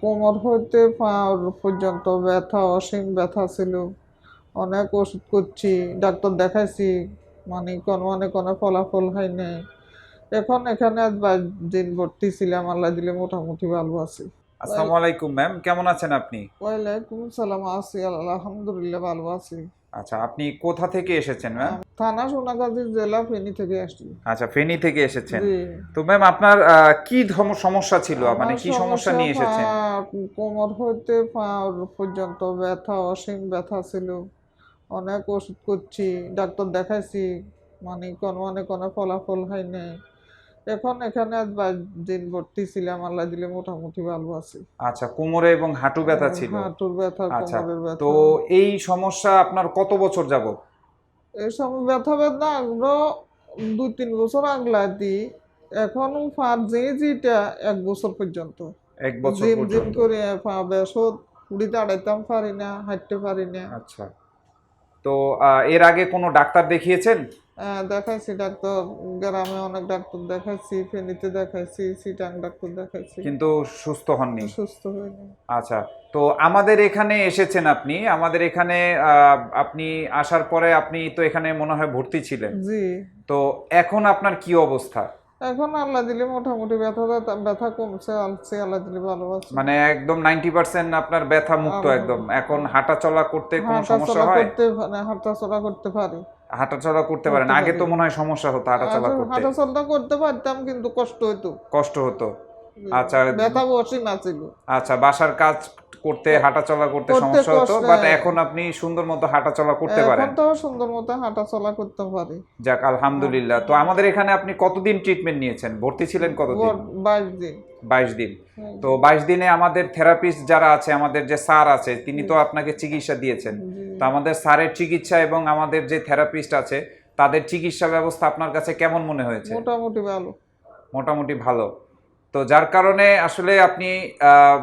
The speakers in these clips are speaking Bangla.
কোমর হইতে পাওয়ার পর্যন্ত ব্যথা, অসীম ব্যথা ছিল। অনেক ওষুধ করছি, ডাক্তার দেখাইছি মানে কোনো মানে কোনো ফলাফল হয় নাই। এখন এখানে বাইশ দিন ভর্তি ছিলাম, আল্লাহ দিলে মোটামুটি ভালো আছি। আসসালামু আলাইকুম ম্যাম কেমন আছেন আপনি? ওয়ালাইকুম সালাম আছি আলহামদুলিল্লাহ ভালো আছি। আচ্ছা আপনি কোথা থেকে এসেছেন ম্যাম থানা সোনাগাজী জেলা ফেনী থেকে আসছি। আচ্ছা ফেনী থেকে এসেছেন। তো ম্যাম আপনার কি সমস্যা ছিল? মানে কি সমস্যা নিয়ে এসেছেন? কোমর হইতে পর্যন্ত ব্যথা অসীম ব্যথা ছিল। অনেক ওষুধ করছি ডাক্তার দেখাইছি মানে কোনো মানে কোনো ফলাফল হয় নাই। এখন এখানে আজ বাইশ দিন ভর্তি ছিলাম আল্লাহ দিলে মোটামুটি ভালো আছি। আচ্ছা কোমরে এবং হাঁটু ব্যথা ছিল? হাঁটুর ব্যথা আচ্ছা, কোমরের ব্যথা। তো এই সমস্যা আপনার কত বছর যাবত এই সময় ব্যথা বেদনা আগ্রহ দুই তিন বছর আগলা দিই এখন ফার যে যেটা এক বছর পর্যন্ত। এক বছর জিম জিম পর্যন্ত। করে পা বেসত উড়ি দাঁড়াইতাম পারি না হাঁটতে পারি না। আচ্ছা। তো এর আগে কোনো ডাক্তার দেখিয়েছেন? আহ, দেখাইছি ডাক্তার গ্রামে অনেক ডাক্তার দেখাইছি ফেনীতে দেখাইছি সিটাং ডাক্তার দেখাইছি। কিন্তু সুস্থ হননি? সুস্থ হয়নি আচ্ছা তো আমাদের এখানে এসেছেন আপনি আমাদের এখানে আপনি আসার পরে আপনি তো এখানে মনে হয় ভর্তি ছিলেন। জি। তো এখন আপনার কি অবস্থা? এখন আল্লাহ দিলে মোটামুটি ব্যথা ব্যথা- কমছে আলছে আল্লাহ দিলে ভালো আছে মানে একদম নাইনটি পার্সেন্ট আপনার ব্যথা মুক্ত একদম। এখন হাঁটা চলা করতে কোনো সমস্যা হয়? করতে পারে হাঁটা চলা করতে পারি। হাঁটা চলা করতে পারেন। আগে তো মনে হয় সমস্যা হতো হাঁটা চলা আগে করতে। হাঁটা চলা করতে পারতাম কিন্তু কষ্ট হতো কষ্ট হতো। আচ্ছা। ব্যথা বসে না ছিল। আচ্ছা বাসার কাজ করতে হাঁটা চলা করতে সমস্যা হতো বাট হ্যাঁ। এখন আপনি সুন্দর মতো হাঁটা চলা করতে পারেন। এখন তো সুন্দর মতো হাঁটা চলা করতে পারি। যাক আলহামদুলিল্লাহ। তো আমাদের এখানে আপনি কতদিন ট্রিটমেন্ট নিয়েছেন? ভর্তি ছিলেন কতদিন? বর- বাইশ দিন। বাইশ দিন। তো বাইশ দিনে আমাদের থেরাপিস্ট যারা আছে আমাদের যে স্যার আছে তিনি তো আপনাকে চিকিৎসা দিয়েছেন। তো আমাদের স্যারের চিকিৎসা এবং আমাদের যে থেরাপিস্ট আছে তাদের চিকিৎসা ব্যবস্থা আপনার কাছে কেমন মনে হয়েছে? মোটামুটি ভালো। মোটামুটি ভালো। তো যার কারণে আসলে আপনি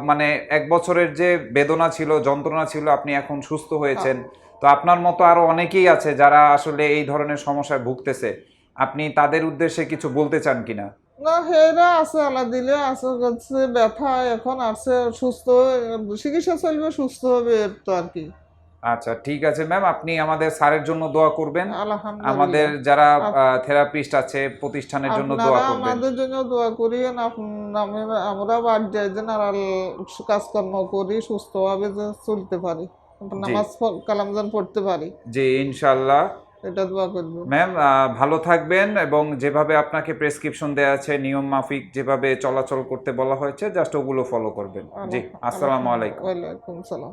মানে এক বছরের যে বেদনা ছিল যন্ত্রণা ছিল আপনি এখন সুস্থ হয়েছেন। তো আপনার মতো আরও অনেকেই আছে যারা আসলে এই ধরনের সমস্যায় ভুগতেছে। আপনি তাদের উদ্দেশ্যে কিছু বলতে চান কিনা? না হেরা আছে আল্লাহ দিলে আছে ব্যথা এখন আছে সুস্থ হয়ে- চিকিৎসা চলবে সুস্থ হবে তো আর কি। আচ্ছা ঠিক আছে ম্যাম আপনি আমাদের স্যারের জন্য দোয়া করবেন। আমাদের যারা থেরাপিস্ট আছে প্রতিষ্ঠানের জন্য দোয়া করবেন। আমাদের জন্য দোয়া করি আমরা বাড়ি যাই যেন আর কাজকর্ম করি সুস্থভাবে যে চলতে পারি। নামাজ কালাম যেন পড়তে পারি। যে ইনশাল্লাহ এটা দোয়া করব ম্যাম ভালো থাকবেন এবং যেভাবে আপনাকে প্রেসক্রিপশন দেওয়া আছে নিয়ম মাফিক যেভাবে চলাচল করতে বলা হয়েছে জাস্ট ওগুলো ফলো করবেন। জি আসসালামু আলাইকুম। ওয়ালাইকুম সালাম।